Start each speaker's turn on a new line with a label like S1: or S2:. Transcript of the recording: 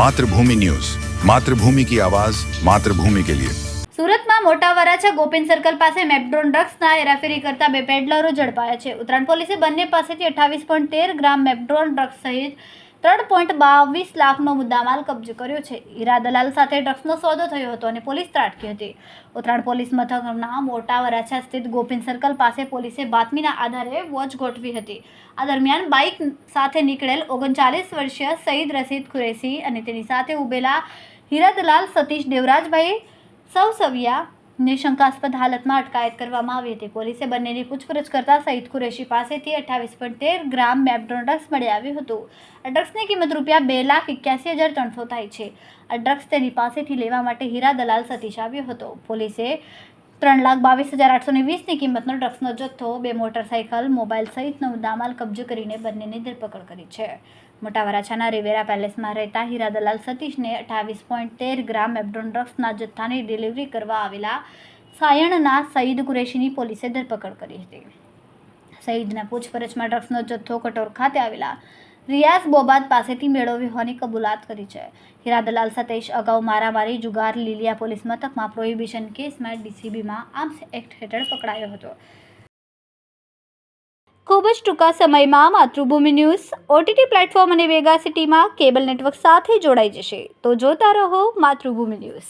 S1: Mathrubhumi news. Mathrubhumi કી આવાજ, માતૃભૂમિ કે લિયે.
S2: સુરતમાં મોટા વરાછા ગોપીન સર્કલ પાસે મેપડ્રોન ડ્રગ્સના હેરાફેરી કરતા બે પેડલરો ઝડપાયા છે. ઉત્તરાયણ પોલીસે બંને પાસેથી અઠ્ઠાવીસ પોઈન્ટ તેર ગ્રામ મેપડ્રોન ડ્રગ્સ સહિત ત્રણ પોઈન્ટ બાવીસ લાખનો મુદ્દામાલ કબજે કર્યો છે. હીરા દલાલ સાથે ડ્રગ્સનો સોદો થયો હતો અને પોલીસ ત્રાટકી હતી. ઉત્તરાયણ પોલીસ મથકના મોટા વરાછા સ્થિત ગોપીન સર્કલ પાસે પોલીસે બાતમીના આધારે વોચ ગોઠવી હતી. આ દરમિયાન બાઇક સાથે નીકળેલ ઓગણચાલીસ વર્ષીય સઈદ રસીદ ખુરેશી અને તેની સાથે ઉભેલા હીરા દલાલ સતીશ દેવરાજભાઈ સૌસવિયા ને શંકાસ્પદ હાલતમાં અટકાયત કરવામાં આવી હતી. પોલીસે બંનેની પૂછપરછ કરતા સઈદ કુરેશી પાસેથી અઠ્ઠાવીસ પોઈન્ટ તેર ગ્રામ મેપડ્રોન ડ્રગ્સ મળી આવ્યું હતું. આ ડ્રગ્સની કિંમત રૂપિયા બે લાખ એક્યાસી હજાર ત્રણસો થાય છે. આ ડ્રગ્સ તેની પાસેથી લેવા માટે હીરા દલાલ સતીશ આવ્યો હતો. પોલીસે ત્રણ લાખ બાવીસ હજાર આઠસો ને વીસની કિંમતનો ડ્રગ્સનો જથ્થો, બે મોટરસાઇકલ, મોબાઈલ સહિતનો મુદ્દામાલ કબજો કરીને બંનેની ધરપકડ કરી છે. મોટા વરાછાના રિવેરા પેલેસમાં રહેતા હીરા દલાલ સતીશને અઠ્ઠાવીસ પોઈન્ટ તેર ગ્રામ એબ્ડોન ડ્રગ્સના જથ્થાની ડિલિવરી કરવા આવેલા સાયણના સઈદ કુરેશીની પોલીસે ધરપકડ કરી હતી. સઈદના પૂછપરછમાં ડ્રગ્સનો જથ્થો કટોર ખાતે આવેલા રિયાઝ બોબાદ પાસેથી મેળવ્યો હોવાની કબૂલાત કરી છે. હીરા દલાલ સતેશ અગાઉ મારામારી, જુગાર, લીલિયા પોલીસ મથકમાં પ્રોહિબિશન કેસમાં ડીસીબીમાં આર્મ્સ એક્ટ હેઠળ પકડાયો હતો. ખૂબ જ ટૂંકા સમયમાં માતૃભૂમિ ન્યૂઝ, ઓટીટી પ્લેટફોર્મ અને વેગા સિટીમાં કેબલ નેટવર્ક સાથે જોડાઈ જશે. તો જોતા રહો માતૃભૂમિ ન્યૂઝ.